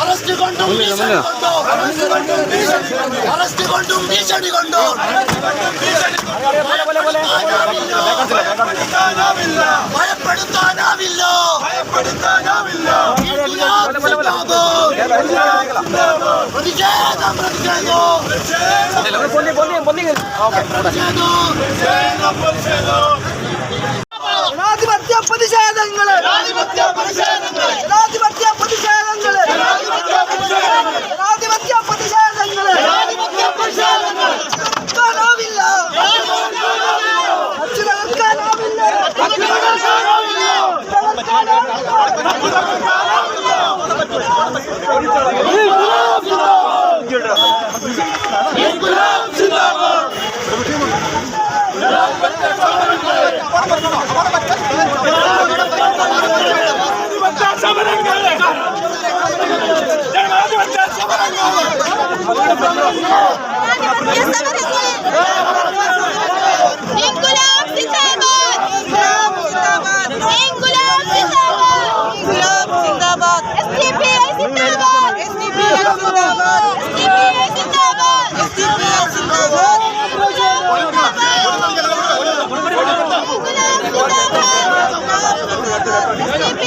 Arrest കൊണ്ടും arrest കൊണ്ടും ഭീഷണി കൊണ്ടും ഭയപ്പെടുത്താനാവില്ല. ഇൻക്ലാബ് ജനാധിപത്യ പ്രതിഷേധങ്ങൾ ജനാധിപത്യ പ്രതിഷേധങ്ങൾ ജനാധിപത്യ പ്രതിഷേധങ്ങൾ ജനാധിപത്യ പ്രതിഷേധങ്ങൾ ജനാധിപത്യ പ്രതിഷേധങ്ങൾ നിർത്താനാവില്ല അച്ചുതകർക്കാനാവില്ല İnkılap জিন্দাবাদ জিন্দাবাদ এসটিপি জিন্দাবাদ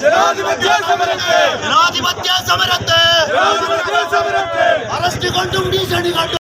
ജനാധിപത്യ സമരത്തെ. ജനാധിപത്യ സമരത്തെ. ജനാധിപത്യ സമരത്തെ. അറസ്റ്റ് കൊണ്ടും ഭീഷണി കൊണ്ടും